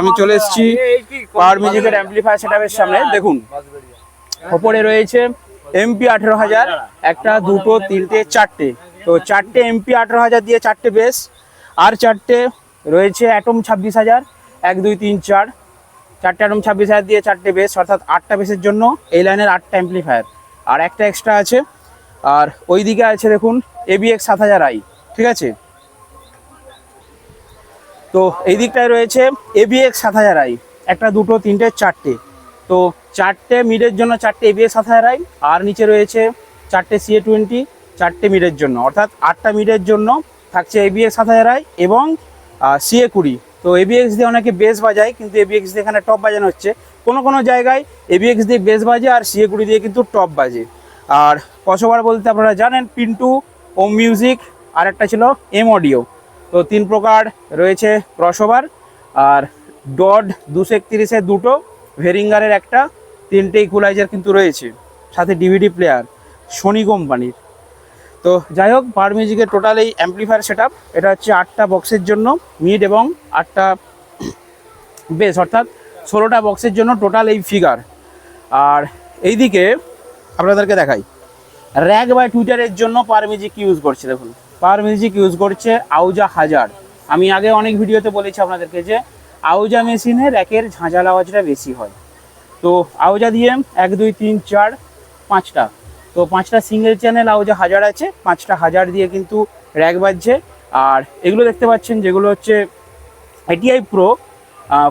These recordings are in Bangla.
আমি চলে এসেছি পাওয়ার মিউজিকের অ্যাম্পলিফায়ার সেটআপের সামনে। দেখুন, ওপরে রয়েছে এমপি আঠেরো হাজার, একটা, দুটো, তিনটে, চারটে। তো চারটে এমপি আঠেরো হাজার দিয়ে চারটে বেস আর চারটে রয়েছে অ্যাটম ছাব্বিশ হাজার, এক, দুই, তিন, চার। চারটে অ্যাটম ছাব্বিশ হাজার দিয়ে চারটে বেস অর্থাৎ আটটা বেসের জন্য এই লাইনের আটটা অ্যাম্পলিফায়ার আর একটা এক্সট্রা আছে, আর ওই দিকে আছে, দেখুন এবিএক্স সাত হাজার আই ঠিক আছে? তো এই দিকটায় রয়েছে এবিএক্স সাত হাজার আই একটা দুটো, তিনটে, চারটে। তো চারটে মিডের জন্য চারটে এবিএক্স সাত হাজার আই আর নিচে রয়েছে চারটে সিএ টোয়েন্টি চারটে মিডের জন্য। অর্থাৎ আটটা মিডের জন্য থাকছে এবিএক্স সাত হাজার আই এবং সিএ কুড়ি। তো এবিএক্স দিয়ে অনেকে বেস বাজায়, কিন্তু এবিএক্স দিয়ে এখানে টপ বাজানো হচ্ছে। কোনো কোনো জায়গায় এবিএক্স দিয়ে বেস বাজে আর সিএ কুড়ি দিয়ে কিন্তু টপ বাজে। আর কসবার বলতে আপনারা জানেন পিন্টু ও মিউজিক আর একটা ছিল এম অডিও তো তিন প্রকার রয়েছে ক্রসওভার, আর ডড দুশো একত্রিশের দুটো, ভেরিঙ্গারের একটা তিনটে ইকুলাইজার কিন্তু রয়েছে, সাথে ডিভিডি প্লেয়ার সোনি কোম্পানির। তো যাই হোক পাওয়ার মিউজিকের টোটাল এই অ্যাম্পলিফায়ার সেট এটা হচ্ছে আটটা বক্সের জন্য মিড এবং আটটা বেস অর্থাৎ ষোলোটা বক্সের জন্য টোটাল এই ফিগার আর এইদিকে আপনাদেরকে দেখাই র্যাক বা টুইটারের জন্য পাওয়ার মিউজিক ইউজ করছে, দেখুন। পাওয়ার মিউজিক ইউজ করছে আউজা হাজার। আমি আগে অনেক ভিডিওতে বলেছি আপনাদেরকে যে, আউজা মেশিনে র্যাকের ঝাঁঝাল আওয়াজটা বেশি হয়। তো আউজা দিয়ে এক, দুই, তিন, চার, পাঁচটা। তো পাঁচটা সিঙ্গেল চ্যানেল আউজা হাজার আছে, পাঁচটা হাজার দিয়ে কিন্তু র্যাক বাজছে। আর এগুলো দেখতে পাচ্ছেন যেগুলো হচ্ছে ATI pro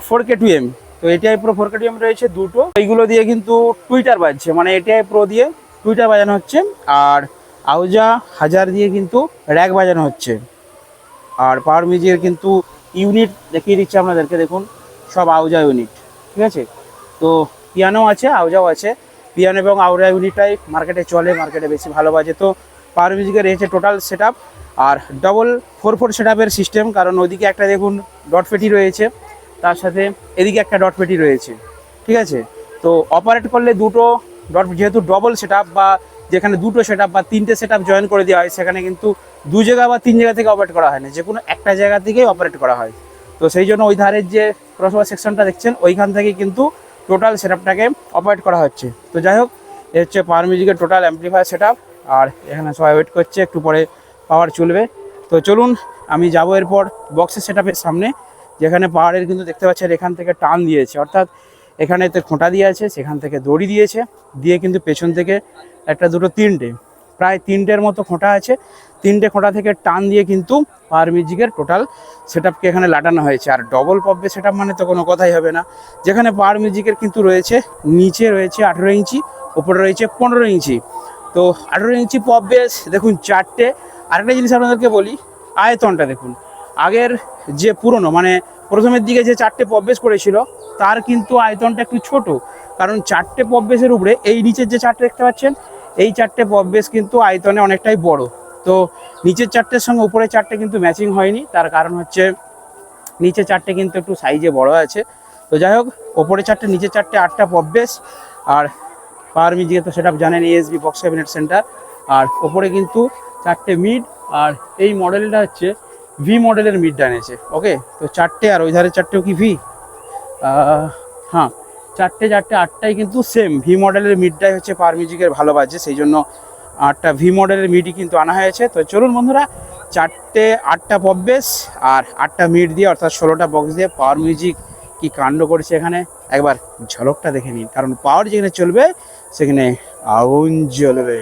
four K two M তো ATI pro four K two M রয়েছে দুটো। এইগুলো দিয়ে কিন্তু টুইটার বাজছে মানে এটিআই প্রো দিয়ে টুইটার বাজানো হচ্ছে। আর আউজা, হাজার দিয়ে কিন্তু র্যাক বাজানো হচ্ছে। আর পাওয়ার মিউজিকের কিন্তু ইউনিট দেখিয়ে দিচ্ছে আপনাদেরকে, দেখুন, সব আউজা ইউনিট, ঠিক আছে? তো পিয়ানো আছে, আউজাও আছে। পিয়ানো এবং আউজা ইউনিটটাই মার্কেটে চলে, মার্কেটে বেশি ভালো বাজে। তো পাওয়ার মিউজিকের রয়েছে টোটাল সেট আর double four four set system, কারণ ওদিকে একটা দেখুন ডট পেটি রয়েছে, তার সাথে এদিকে একটা ডট পেটি রয়েছে, ঠিক আছে? তো অপারেট করলে দুটো ডট, যেহেতু ডবল সেট বা যেখানে দুটো সেট বা তিনটে সেট জয়েন করে দেওয়া হয়, সেখানে কিন্তু দু জায়গা বা তিন জায়গা থেকে অপারেট করা হয় না যে কোনো একটা জায়গা থেকেই অপারেট করা হয়। তো সেই জন্য ওই ধারের যে ক্রসওভার সেকশনটা দেখছেন, ওইখান থেকে কিন্তু টোটাল সেট অপারেট করা হচ্ছে। তো যাই হোক, এ হচ্ছে পাওয়ার মিউজিকের টোটাল অ্যাম্পলিফায়ার সেট আর এখানে সবাই ওয়েট করছে, একটু পরে পাওয়ার চলবে। তো চলুন, আমি যাব এরপর বক্সের সেট সামনে, যেখানে পাওয়ারের কিন্তু দেখতে পাচ্ছেন, এখান থেকে টান দিয়েছে। অর্থাৎ এখানে তো খোঁটা দিয়ে আছে, সেখান থেকে দড়ি দিয়েছে, দিয়ে কিন্তু পেছন থেকে একটা দুটো তিনটে। প্রায় তিনটের মতো খোঁটা আছে। তিনটে খোঁটা থেকে টান দিয়ে কিন্তু পাওয়ার মিউজিকের টোটাল সেট এখানে লাটানো হয়েছে। আর ডবল পপবে সেট মানে তো কোনো কথাই হবে না। যেখানে পাওয়ার মিউজিকের কিন্তু রয়েছে, নিচে রয়েছে আঠেরো ইঞ্চি, ওপরে রয়েছে পনেরো ইঞ্চি। তো আঠেরো ইঞ্চি পপ বেস দেখুন চারটে। আরেকটা জিনিস আপনাদেরকে বলি, আয়তনটা দেখুন। আগের যে পুরনো মানে প্রথমের দিকে যে চারটে পপ বেস করেছিল, তার কিন্তু আয়তনটা একটু ছোট। কারণ চারটে পপ বেসের উপরে, এই নিচের যে চারটে দেখতে পাচ্ছেন, এই চারটে পপ বেস কিন্তু আয়তনে অনেকটাই বড়। তো নিচের চারটের সঙ্গে উপরের চারটে কিন্তু ম্যাচিং হয়নি, তার কারণ হচ্ছে নিচে চারটে কিন্তু একটু সাইজে বড় আছে। তো যাই হোক ওপরে চারটে নিচে চারটে আটটা পপ বেস, আর পাওয়ার মিউজিকে তো সেটা জানেন এএসবি বক্স ক্যাবিনেট সেন্টার আর ওপরে কিন্তু চারটে মিড আর এই মডেলটা হচ্ছে ভি মডেলের মিডটা এনেছে ওকে তো চারটে আর ওই ধারে চারটেও কি ভি হ্যাঁ। চারটে চারটে, আটটাই কিন্তু সেম ভি মডেলের মিডটাই হচ্ছে পাওয়ার মিউজিকের ভালো বাজে সেই জন্য আটটা ভি মডেলের মিডই কিন্তু আনা হয়েছে। তো চলুন বন্ধুরা, চারটে, আটটা পপ বেস আর আটটা মিড দিয়ে, অর্থাৎ ষোলোটা বক্স দিয়ে পাওয়ার মিউজিক কি কাণ্ড করেছে এখানে? একবার ঝলকটা দেখে নিন, কারণ পাওয়ার যেখানে চলবে, সেখানে আগুন জ্বলবে।